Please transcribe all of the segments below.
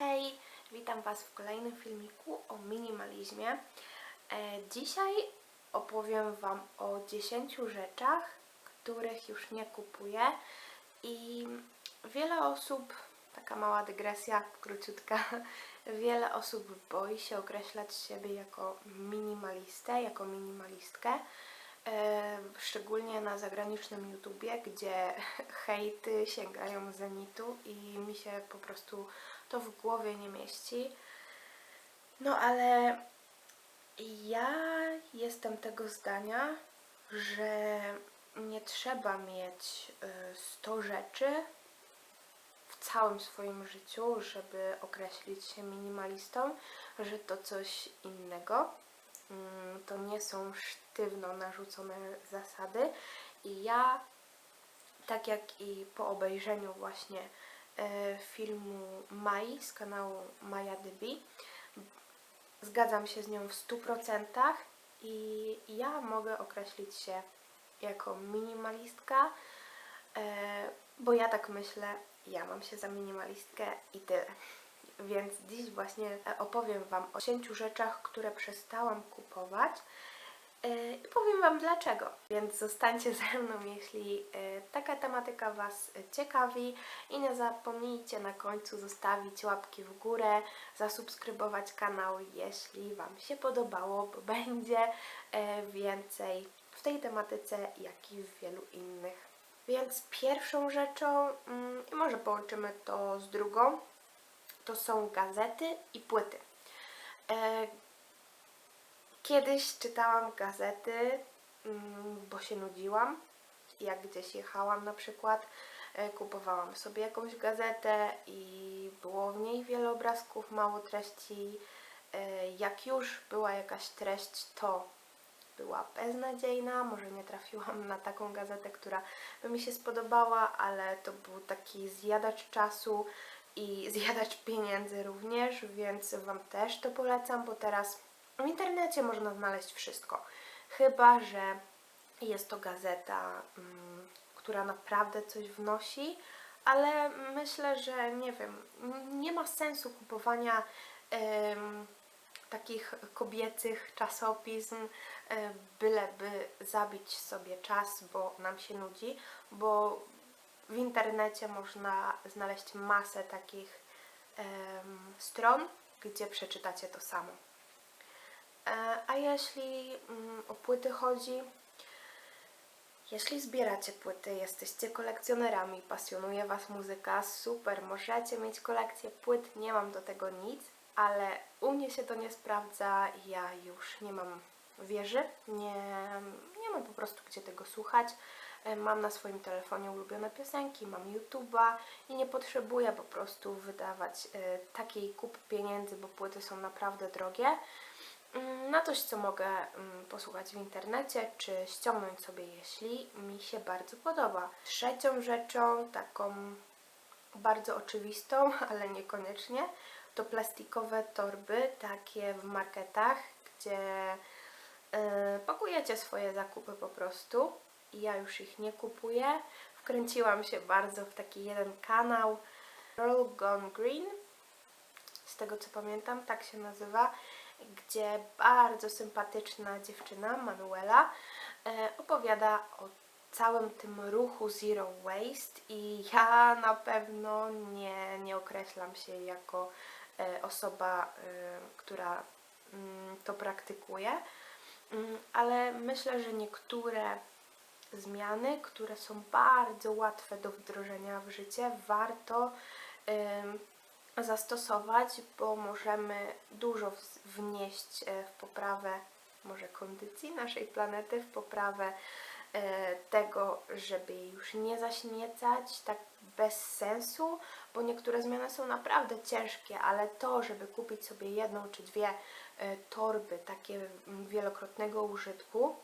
Hej, witam Was w kolejnym filmiku o minimalizmie. E, dzisiaj opowiem Wam o 10 rzeczach, których już nie kupuję i wiele osób, taka mała dygresja, króciutka, wiele osób boi się określać siebie jako minimalistę, jako minimalistkę. E, Szczególnie na zagranicznym YouTubie, gdzie hejty sięgają zenitu i mi się po prostu to w głowie nie mieści. No ale ja jestem tego zdania, że nie trzeba mieć y, 100 rzeczy w całym swoim życiu, żeby określić się minimalistą, że to coś innego. Mm, To nie są sztywno narzucone zasady i ja, tak jak i po obejrzeniu właśnie filmu Mai z kanału Maja Dybi, zgadzam się z nią w 100% i ja mogę określić się jako minimalistka, e, bo ja tak myślę, ja mam się za minimalistkę i tyle. Więc dziś właśnie e, opowiem Wam o 10 rzeczach, które przestałam kupować e, i powiem Wam dlaczego. Więc zostańcie ze mną, jeśli e, taka tematyka Was e, ciekawi i nie zapomnijcie na końcu zostawić łapki w górę, zasubskrybować kanał, jeśli Wam się podobało, bo będzie e, więcej w tej tematyce, jak i w wielu innych. Więc pierwszą rzeczą, mm, i może połączymy to z drugą, to są gazety i płyty. Kiedyś czytałam gazety, mm, bo się nudziłam. Jak gdzieś jechałam na przykład, e, kupowałam sobie jakąś gazetę i było w niej wiele obrazków, mało treści. E, Jak już była jakaś treść, to była beznadziejna, może nie trafiłam na taką gazetę, która by mi się spodobała, ale to był taki zjadacz czasu i zjadacz pieniędzy również, więc Wam też to polecam, bo teraz w internecie można znaleźć wszystko. Chyba, że jest to gazeta, mm, która naprawdę coś wnosi, ale myślę, że nie wiem, nie ma sensu kupowania takich kobiecych czasopism, e, byleby zabić sobie czas, bo nam się nudzi, bo w internecie można znaleźć masę takich stron, gdzie przeczytacie to samo. E, A jeśli mm, o płyty chodzi, jeśli zbieracie płyty, jesteście kolekcjonerami, pasjonuje Was muzyka, super, możecie mieć kolekcję płyt, nie mam do tego nic, ale u mnie się to nie sprawdza, ja już nie mam wieży, nie, nie mam po prostu gdzie tego słuchać. E, Mam na swoim telefonie ulubione piosenki, mam YouTube'a i nie potrzebuję po prostu wydawać e, takiej kup pieniędzy, bo płyty są naprawdę drogie na coś, co mogę mm, posłuchać w internecie, czy ściągnąć sobie, jeśli mi się bardzo podoba. Trzecią rzeczą, taką bardzo oczywistą, ale niekoniecznie, to plastikowe torby, takie w marketach, gdzie yy, pakujecie swoje zakupy po prostu. Ja już ich nie kupuję. Wkręciłam się bardzo w taki jeden kanał Girl Gone Green, z tego co pamiętam, tak się nazywa, gdzie bardzo sympatyczna dziewczyna, Manuela, e, opowiada o całym tym ruchu Zero Waste i ja na pewno nie, nie określam się jako e, osoba, e, która mm, to praktykuje, Mm, ale myślę, że niektóre zmiany, które są bardzo łatwe do wdrożenia w życie, warto zastosować, bo możemy dużo wnieść e, w poprawę może kondycji naszej planety, w poprawę e, tego, żeby jej już nie zaśmiecać tak bez sensu, bo niektóre zmiany są naprawdę ciężkie, ale to, żeby kupić sobie jedną czy dwie e, torby takie mm, wielokrotnego użytku,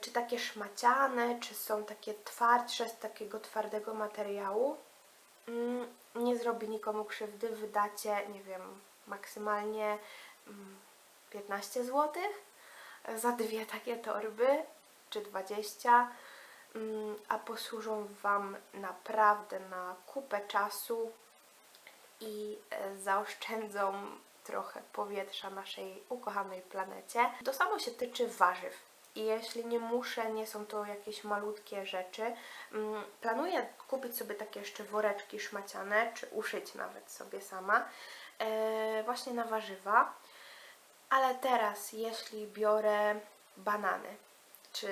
czy takie szmaciane, czy są takie twardsze z takiego twardego materiału, nie zrobi nikomu krzywdy. Wydacie, nie wiem, maksymalnie mm, 15 zł za dwie takie torby, czy 20, mm, a posłużą Wam naprawdę na kupę czasu i e, zaoszczędzą trochę powietrza naszej ukochanej planecie. To samo się tyczy warzyw. I jeśli nie muszę, nie są to jakieś malutkie rzeczy, mm, planuję kupić sobie takie jeszcze woreczki szmaciane, czy uszyć nawet sobie sama, e, właśnie na warzywa. Ale teraz, jeśli biorę banany, czy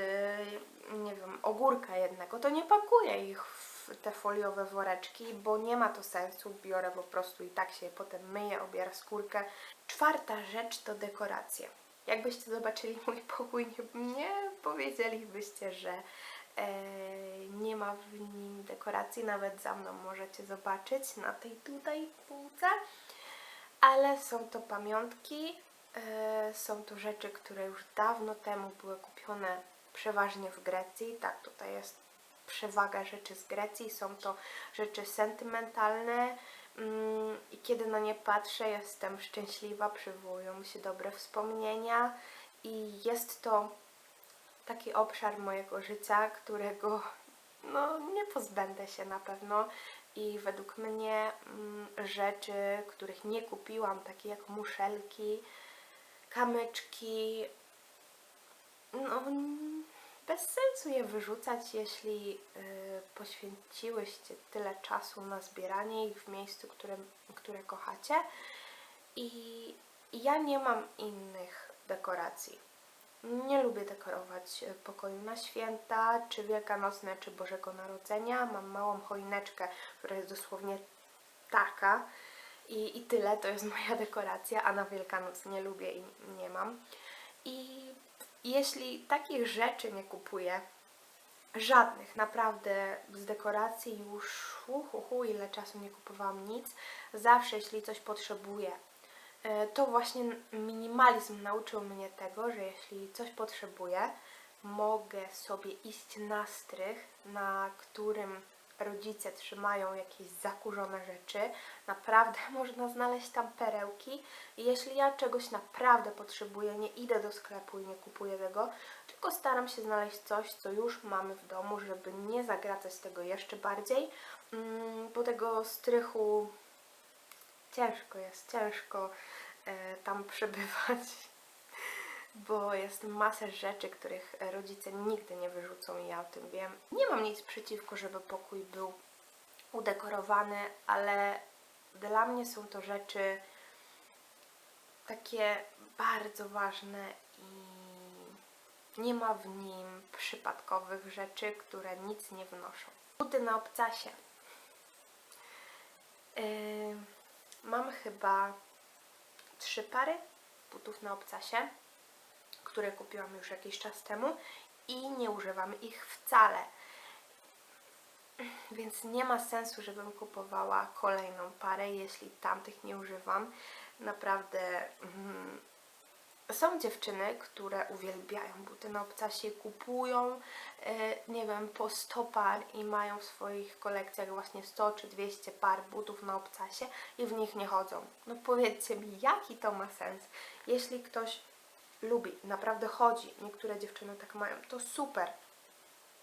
nie wiem, ogórka jednego, to nie pakuję ich w te foliowe woreczki, bo nie ma to sensu. Biorę po prostu i tak się potem myję, obiera skórkę. Czwarta rzecz to dekoracje. Jakbyście zobaczyli mój pokój, nie, nie powiedzielibyście, że e, nie ma w nim dekoracji. Nawet za mną możecie zobaczyć na tej tutaj półce. Ale są to pamiątki, e, są to rzeczy, które już dawno temu były kupione przeważnie w Grecji. Tak, tutaj jest przewaga rzeczy z Grecji. Są to rzeczy sentymentalne i kiedy na nie patrzę, jestem szczęśliwa, przywołują mi się dobre wspomnienia i jest to taki obszar mojego życia, którego no, nie pozbędę się na pewno. I według mnie mm, rzeczy, których nie kupiłam, takie jak muszelki, kamyczki, no, mm, bez sensu je wyrzucać, jeśli y, poświęciłyście tyle czasu na zbieranie ich w miejscu, które, które kochacie. I ja nie mam innych dekoracji. Nie lubię dekorować y, pokoju na święta, czy wielkanocne, czy Bożego Narodzenia. Mam małą choineczkę, która jest dosłownie taka. I, I tyle, to jest moja dekoracja, a na Wielkanoc nie lubię i nie mam. I jeśli takich rzeczy nie kupuję, żadnych, naprawdę z dekoracji już hu, hu, hu, ile czasu nie kupowałam nic, zawsze jeśli coś potrzebuję, e, to właśnie minimalizm nauczył mnie tego, że jeśli coś potrzebuję, mogę sobie iść na strych, na którym rodzice trzymają jakieś zakurzone rzeczy. Naprawdę można znaleźć tam perełki. Jeśli ja czegoś naprawdę potrzebuję, nie idę do sklepu i nie kupuję tego, tylko staram się znaleźć coś, co już mamy w domu, żeby nie zagracać tego jeszcze bardziej. Mm, bo tego strychu ciężko jest, ciężko e, tam przebywać bo jest masę rzeczy, których rodzice nigdy nie wyrzucą i ja o tym wiem. Nie mam nic przeciwko, żeby pokój był udekorowany, ale dla mnie są to rzeczy takie bardzo ważne i nie ma w nim przypadkowych rzeczy, które nic nie wnoszą. Buty na obcasie. Yy, mam chyba trzy pary butów na obcasie które kupiłam już jakiś czas temu i nie używam ich wcale. Więc nie ma sensu, żebym kupowała kolejną parę, jeśli tamtych nie używam. Naprawdę mm, są dziewczyny, które uwielbiają buty na obcasie, kupują, e, nie wiem, po 100 par i mają w swoich kolekcjach właśnie 100 czy 200 par butów na obcasie i w nich nie chodzą. No powiedzcie mi, jaki to ma sens? Jeśli ktoś lubi, naprawdę chodzi, niektóre dziewczyny tak mają, to super.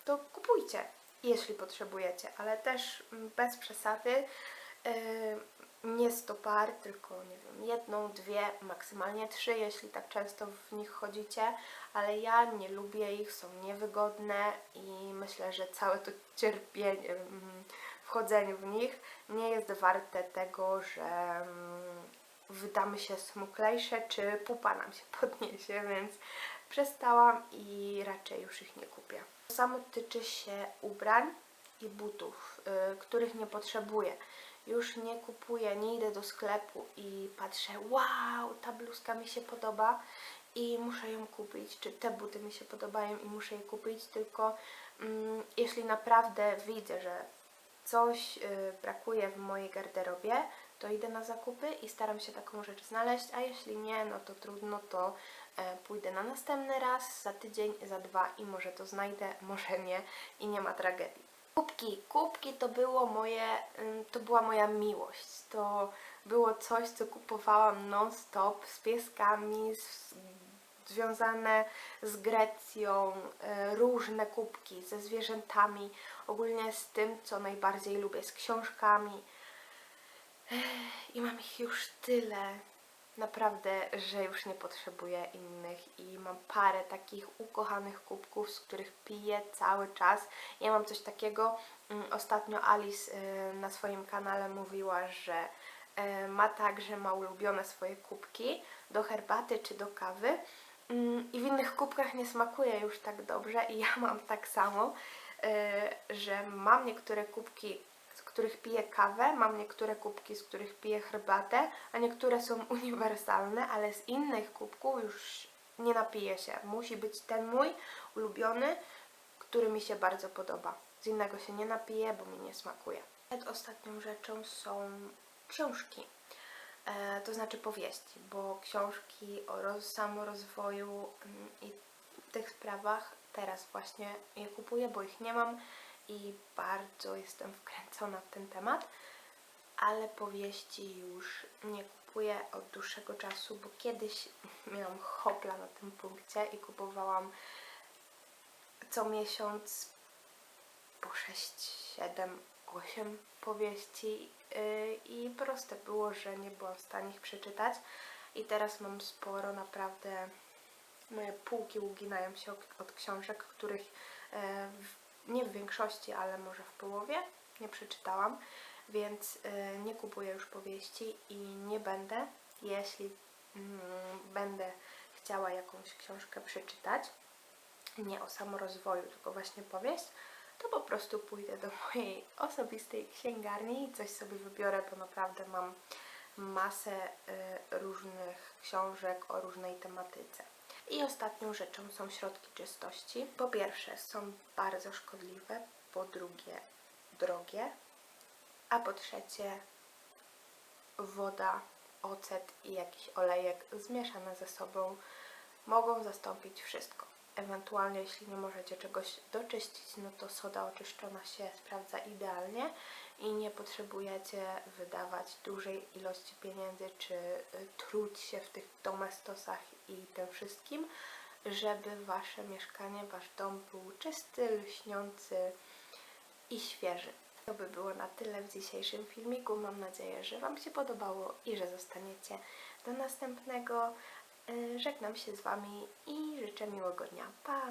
To kupujcie, jeśli potrzebujecie, ale też mm, bez przesady. Yy, nie 100 par, tylko nie wiem, jedną, dwie, maksymalnie trzy, jeśli tak często w nich chodzicie, ale ja nie lubię ich, są niewygodne i myślę, że całe to cierpienie mm, w chodzeniu w nich nie jest warte tego, że mm, wydamy się smuklejsze, czy pupa nam się podniesie, więc przestałam i raczej już ich nie kupię. To samo tyczy się ubrań i butów, yy, których nie potrzebuję. Już nie kupuję, nie idę do sklepu i patrzę, wow, ta bluzka mi się podoba i muszę ją kupić, czy te buty mi się podobają i muszę je kupić, tylko mm, jeśli naprawdę widzę, że coś yy, brakuje w mojej garderobie, to idę na zakupy i staram się taką rzecz znaleźć, a jeśli nie, no to trudno, to e, pójdę na następny raz, za tydzień, za dwa i może to znajdę, może nie i nie ma tragedii. Kubki, kubki to było moje, to była moja miłość, to było coś, co kupowałam non-stop z pieskami, z, związane z Grecją, e, różne kubki ze zwierzętami, ogólnie z tym, co najbardziej lubię, z książkami, I mam ich już tyle, naprawdę, że już nie potrzebuję innych i mam parę takich ukochanych kubków, z których piję cały czas. Ja mam coś takiego, mm, ostatnio Alice y, na swoim kanale mówiła, że y, ma tak, że ma ulubione swoje kubki do herbaty czy do kawy. Mm, i w innych kubkach nie smakuje już tak dobrze i ja mam tak samo, y, że mam niektóre kubki których piję kawę, mam niektóre kubki, z których piję herbatę, a niektóre są uniwersalne, ale z innych kubków już nie napiję się. Musi być ten mój ulubiony, który mi się bardzo podoba. Z innego się nie napiję, bo mi nie smakuje. Ostatnią rzeczą są książki. E, to znaczy powieści, bo książki o roz, samorozwoju mm, i tych sprawach teraz właśnie je kupuję, bo ich nie mam i bardzo jestem wkręcona w ten temat, ale powieści już nie kupuję od dłuższego czasu, bo kiedyś miałam hopla na tym punkcie i kupowałam co miesiąc po 6, 7, 8 powieści yy, i proste było, że nie byłam w stanie ich przeczytać. I teraz mam sporo, naprawdę moje półki uginają się od, od książek, których e, w, nie w większości, ale może w połowie nie przeczytałam, więc e, nie kupuję już powieści i nie będę, jeśli mm, będę chciała jakąś książkę przeczytać, nie o samorozwoju, tylko właśnie powieść, to po prostu pójdę do mojej osobistej księgarni i coś sobie wybiorę, bo naprawdę mam masę y, różnych książek o różnej tematyce. I ostatnią rzeczą są środki czystości. Po pierwsze są bardzo szkodliwe, po drugie drogie, a po trzecie woda, ocet i jakiś olejek zmieszane ze sobą mogą zastąpić wszystko. Ewentualnie, jeśli nie możecie czegoś doczyścić, no to soda oczyszczona się sprawdza idealnie i nie potrzebujecie wydawać dużej ilości pieniędzy czy y, truć się w tych domestosach i tym wszystkim, żeby wasze mieszkanie, wasz dom był czysty, lśniący i świeży. To by było na tyle w dzisiejszym filmiku. Mam nadzieję, że Wam się podobało i że zostaniecie do następnego. Y, Żegnam się z Wami i życzę miłego dnia. Pa!